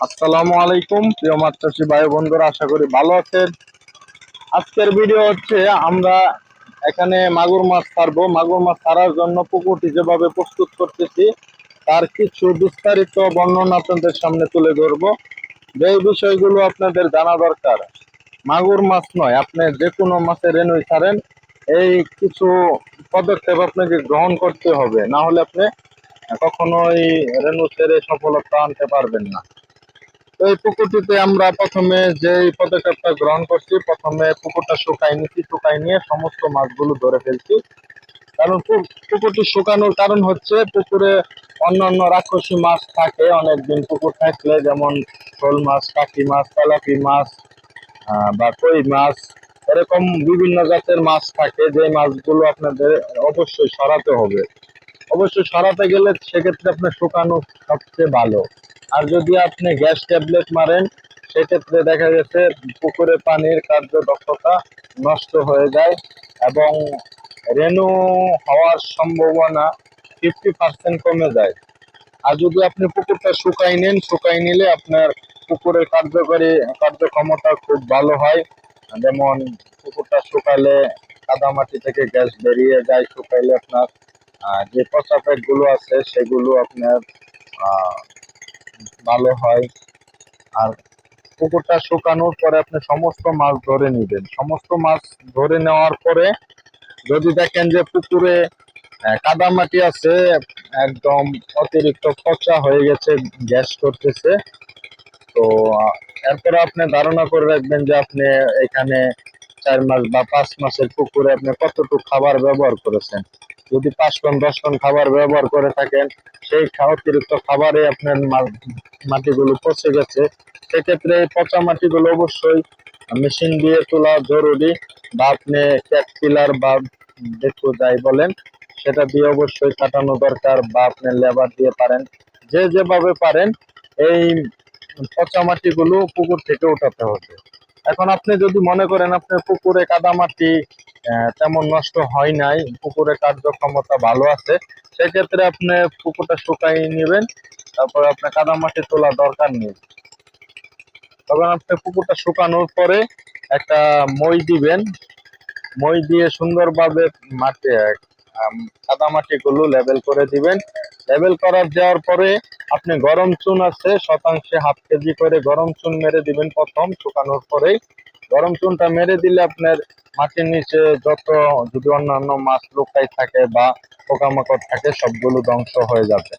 আসসালামু আলাইকুম, প্রিয় মাছ ভাই বন্ধুরা, আশা করি ভালো আছেন। আজকের ভিডিও হচ্ছে, আমরা এখানে মাগুর মাছ ছাড়বো। মাগুর মাছ ছাড়ার জন্য পুকুরটি যেভাবে প্রস্তুত করতেছি, তার কিছু বিস্তারিত বর্ণনা আপনাদের সামনে তুলে ধরবো। যে বিষয়গুলো আপনাদের জানা দরকার, মাগুর মাছ নয়, আপনি যে কোনো মাছের রেনুই ছাড়েন, এই কিছু পদক্ষেপ আপনাকে গ্রহণ করতে হবে। না হলে আপনি কখনোই রেনু ছেড়ে সফলতা আনতে পারবেন না। এই পুকুরটিতে আমরা প্রথমে যে পদক্ষেপটা গ্রহণ করছি, প্রথমে পুকুরটা শুকাই নিচ্ছি শুকাই নিয়ে সমস্ত মাছগুলো ধরে ফেলছি। কারণ পুকুরটি শুকানোর কারণ হচ্ছে পুকুরে অন্যান্য রাক্ষসী মাছ থাকে, অনেকদিন পুকুর থাকলে যেমন শোল মাছ, কাকি মাছ, তেলাপি মাছ বা কই মাছ, এরকম বিভিন্ন জাতের মাছ থাকে, যে মাছগুলো আপনাদের অবশ্যই সরাতে হবে। অবশ্যই সরাতে গেলে সেক্ষেত্রে আপনার শুকানো সবচেয়ে ভালো। আর যদি আপনি গ্যাস ট্যাবলেট মারেন, সেক্ষেত্রে দেখা গেছে পুকুরে পানির কার্যদক্ষতা নষ্ট হয়ে যায় এবং রেনু হওয়ার সম্ভাবনা ফিফটি পার্সেন্ট কমে যায়। আর যদি আপনি পুকুরটা শুকাই নেন, শুকাই নিলে আপনার পুকুরের কার্যকরী, কার্যক্ষমতা খুব ভালো হয়। যেমন পুকুরটা শুকালে কাদামাটি থেকে গ্যাস বেরিয়ে যায়, শুকাইলে আপনার যে পচা গুলো আছে, সেগুলো আপনার ভালো হয়। আর পুকুরটা শুকানোর পরে আপনি সমস্ত মাছ ধরে নেবেন। সমস্ত মাছ ধরে নেওয়ার পরে যদি দেখেন যে পুকুরে কাদামাটি আছে, একদম অতিরিক্ত পচা হয়ে গেছে, গ্যাস করতেছে, তো এরপরে আপনি ধারণা করে রাখবেন যে আপনি এখানে চার মাস বা পাঁচ মাসের পুকুরে আপনি কতটুকু খাবার ব্যবহার করেছেন। যদি পাঁচ টন, দশ টন খাবার ব্যবহার করে থাকেন, সেই অতিরিক্ত খাবারে আপনার মাটিগুলো পচে গেছে। সেক্ষেত্রে পচা মাটিগুলো অবশ্যই মেশিন দিয়ে তোলা জরুরি। বা আপনি ক্যাটপিলার বা দেখো যাই বলেন, সেটা দিয়ে অবশ্যই কাটানো দরকার বা আপনি লেবার দিয়ে পারেন। যে যেভাবে পারেন, এই পচা মাটিগুলো পুকুর থেকে উঠাতে হবে। এখন আপনি যদি মনে করেন আপনার পুকুরে কাদামাটি তেমন নষ্ট হয় নাই। পুকুরের কার্যক্ষমতা ভালো আছে। সেক্ষেত্রে আপনি পুকুরটা শুকাই নেবেন, তারপর আপনার কাদামাটি তোলা দরকার নেই। তবে আপনি পুকুরটা শুকানোর পরে একটা মই দিবেন। মই দিয়ে সুন্দরভাবে মাটি কাদামাটিগুলো লেবেল করে দিবেন। লেবেল করার যাওয়ার পরে আপনি গরম চুন আছে, শতাংশে হাফ কেজি করে গরম চুন মেরে দিবেন প্রথম, শুকানোর পরেই। গরম চুনটা মেরে দিলে আপনার মাটির নিচে যত যদি অন্যান্য মাছ লুকাই থাকে বা পোকামাকড় থাকে, সবগুলো ধ্বংস হয়ে যাবে।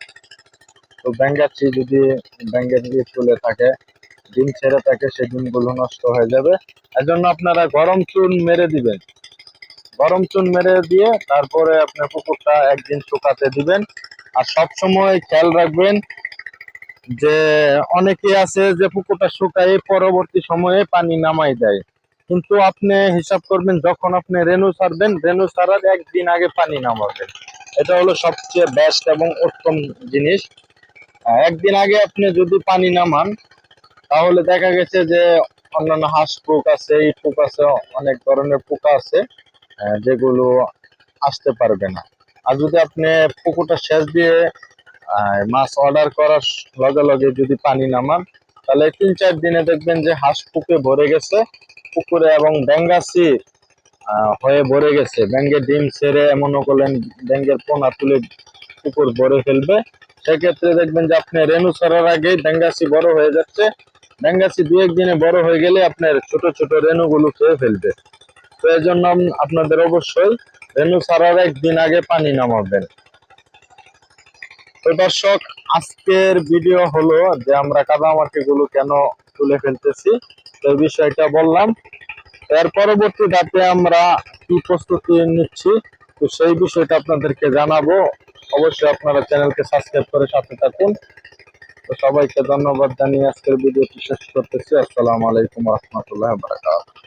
তো ব্যাঙ্গাচ্ছি যদি ব্যাঙ্গের দিয়ে তুলে থাকে, ডিম ছেড়ে থাকে, সেই ডিমগুলো নষ্ট হয়ে যাবে। এজন্য আপনারা গরম চুন মেরে দিবেন। গরম চুন মেরে দিয়ে তারপরে আপনার পুকুরটা একদিন শুকাতে দিবেন। আর সব সময় খেয়াল রাখবেন যে অনেকে আছে যে পুকুরটা শুকায় পরবর্তী সময়ে পানি নামাই দেয়। কিন্তু আপনি হিসাব করবেন, যখন আপনি রেনু ছাড়বেন রেনু ছাড়ার একদিন আগে পানি নামাবেন। এটা হলো সবচেয়ে বেস্ট এবং উত্তম জিনিস। একদিন আগে আপনি যদি পানি নামান, তাহলে দেখা গেছে যে অন্যান্য হাঁস পোক আছে এই পোক আছে, অনেক ধরনের পোকা আছে যেগুলো আসতে পারবে না। আর যদি আপনি পুকুরটা শেষ দিয়ে মাছ অর্ডার করার লগে লগে যদি পানি নামান, তাহলে তিন চার দিনে দেখবেন যে হাঁস পুকুরে ভরে গেছে। পুকুরে এবং ব্যাঙ্গাসি হয়ে ভরে গেছে। ব্যাঙ্গের ডিম ছেড়ে এমনও করলেন ব্যাঙ্গের পোনা তুলে পুকুর ভরে ফেলবে। সেক্ষেত্রে দেখবেন যে আপনি রেনু ছাড়ার আগেই ব্যাঙ্গাসি বড় হয়ে যাচ্ছে। ব্যাঙ্গাসি দু একদিনে বড় হয়ে গেলে আপনার ছোট ছোট রেনুগুলো খেয়ে ফেলবে। তো এই জন্য আপনাদের অবশ্যই রেনু ছাড়ার একদিন আগে পানি নামাবেন। তো দর্শক, আজকের ভিডিও হলো যে আমরা কাদামাটি গুলো কেন তুলে ফেলতেছি এই বিষয়টা বললাম। এর পরবর্তী ধাপে আমরা কি প্রস্তুতি নিচ্ছি, তো সেই বিষয়টা আপনাদেরকে জানাব। অবশ্যই আপনারা চ্যানেলকে সাবস্ক্রাইব করে সাথে থাকুন। তো সবাইকে ধন্যবাদ জানিয়ে আজকের ভিডিওটি শেষ করতেছি। আসসালামু আলাইকুম রহমতুল্লাহ বারাকাতুহু।